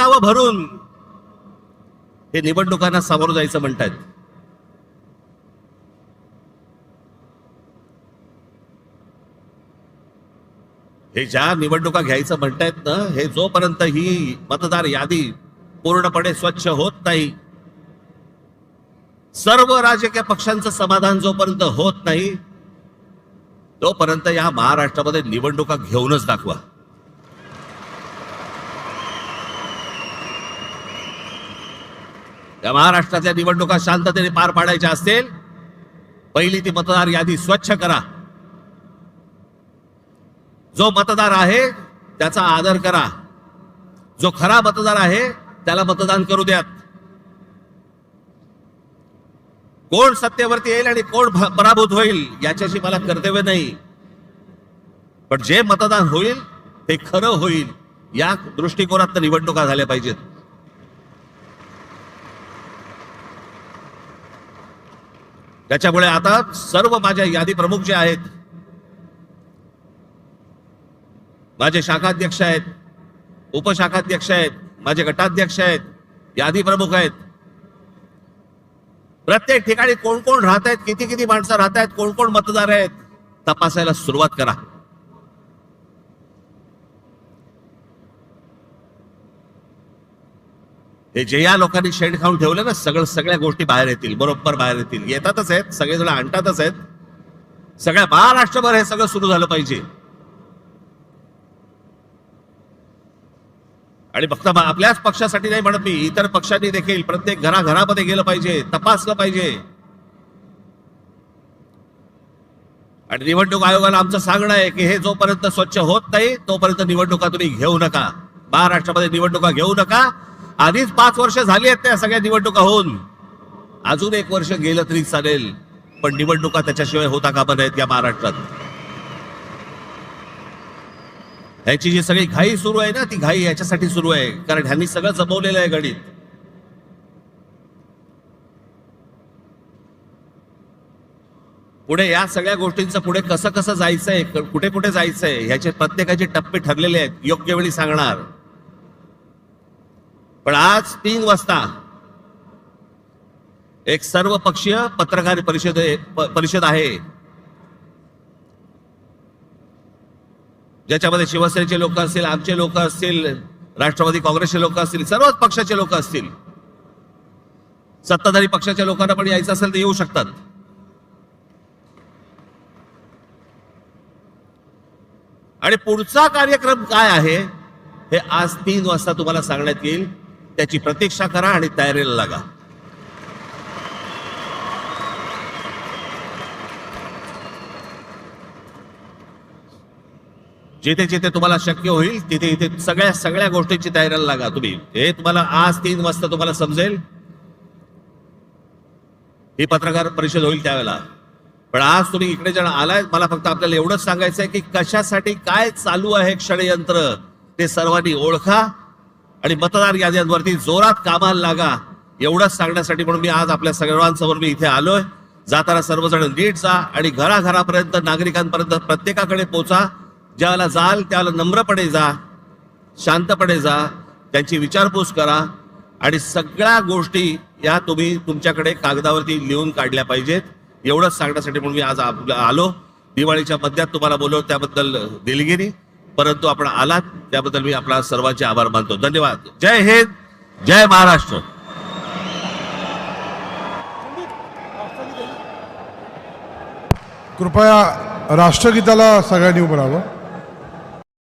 नावं भरून हे निवडणुकांना सामोरं जायचं म्हणतायत. हे ज्या निवडणुका घ्यायचं म्हणतायत ना हे जोपर्यंत ही मतदार यादी पूर्णपणे स्वच्छ होत नाही सर्व राजकीय पक्षांचं समाधान जोपर्यंत होत नाही तोपर्यंत या महाराष्ट्रामध्ये निवडणुका घेऊनच दाखवा. या महाराष्ट्रातल्या निवडणुका शांततेने पार पाडायच्या असतील पहिली ती मतदार यादी स्वच्छ करा. जो मतदार आहे त्याचा आदर करा. जो खरा मतदार आहे त्याला मतदान करू द्यात. कोण सत्तेवरती येईल आणि कोण पराभूत होईल याच्याशी मला कर्तव्य नाही. पण जे मतदान होईल ते खरं होईल. या दृष्टिकोनात निवडणुका झाल्या पाहिजेत. त्याच्यामुळे आता सर्व माझ्या यादी प्रमुख जे आहेत माझे शाखाध्यक्ष आहेत उपशाखाध्यक्ष आहेत माझे गटाध्यक्ष आहेत यादी प्रमुख आहेत. प्रत्येक ठिकाणी कोण कोण राहत आहेत किती किती माणसं राहत आहेत कोण कोण मतदार आहेत तपासायला सुरुवात करा. हे जे या लोकांनी शेण खाऊन ठेवलं ना सगळं सगळ्या गोष्टी बाहेर येतील बरोबर बाहेर येतील. येतातच आहेत सगळेजण आणतातच आहेत. सगळ्या महाराष्ट्रभर हे सगळं सुरू झालं पाहिजे. आणि फक्त आपल्याच पक्षासाठी नाही म्हणत मी इतर पक्षांनी देखील प्रत्येक घराघरामध्ये गेलं पाहिजे तपासलं पाहिजे. आणि निवडणूक आयोगाला आमचं सांगणं आहे की हे जोपर्यंत स्वच्छ होत नाही तोपर्यंत निवडणुका तुम्ही घेऊ नका. महाराष्ट्रामध्ये निवडणुका घेऊ नका. आधीच पाच वर्ष झाली आहेत त्या सगळ्या निवडणुका होऊन अजून एक वर्ष गेलं तरी चालेल पण निवडणुका त्याच्याशिवाय होता कामा नाहीत या महाराष्ट्रात. ह्याची जी सगळी घाई सुरू आहे ना ती घाई याच्यासाठी सुरू आहे कारण ह्यांनी सगळं जमवलेलं आहे गणित. पुढे या सगळ्या गोष्टींचं पुढे कसं कसं जायचंय कुठे कुठे जायचंय ह्याचे प्रत्येकाचे टप्पे ठरलेले आहेत योग्य वेळी सांगणार. पण आज तीन वाजता एक सर्व पक्षीय पत्रकार परिषद परिषद आहे. ज्याच्यामध्ये शिवसेनेचे लोक असतील आमचे लोक असतील राष्ट्रवादी काँग्रेसचे लोक असतील सर्वच पक्षाचे लोक असतील. सत्ताधारी पक्षाच्या लोकांना पण यायचं असेल तर येऊ शकतात. आणि पुढचा कार्यक्रम काय आहे हे आज तीन वाजता तुम्हाला सांगण्यात येईल. त्याची प्रतीक्षा करा आणि तयारीला लागा. जिथे जिथे तुम्हाला शक्य होईल तिथे इथे सगळ्या सगळ्या गोष्टींची तयारीला लागा तुम्ही. हे तुम्हाला आज तीन वाजता तुम्हाला समजेल. ही पत्रकार परिषद होईल त्यावेळेला. पण आज तुम्ही इकडे जण आलाय मला फक्त आपल्याला एवढंच सांगायचं आहे की कशासाठी काय चालू आहे षडयंत्र ते सर्वांनी ओळखा. आणि मतदार याद्यांवरती जोरात कामाला लागा एवढंच सांगण्यासाठी म्हणून मी आज आपल्या सर्वांसमोर मी इथे आलोय. जाताना सर्वजण नीट जा आणि घराघरापर्यंत नागरिकांपर्यंत प्रत्येकाकडे पोचा. ज्याला जाल त्याला नम्रपणे जा शांतपणे जा त्यांची विचारपूस करा. आणि सगळ्या गोष्टी या तुम्ही तुमच्याकडे कागदावरती लिहून काढल्या पाहिजेत. एवढंच सांगण्यासाठी म्हणून मी आज आलो. दिवाळीच्या मध्यात तुम्हाला बोलव त्याबद्दल दिलगिरी. परंतु आपण आलात त्याबद्दल मी आपला सर्वांचे आभार मानतो. धन्यवाद. जय हिंद जय महाराष्ट्र. कृपया राष्ट्रगीताला सगळ्यांनी उभं राहावं.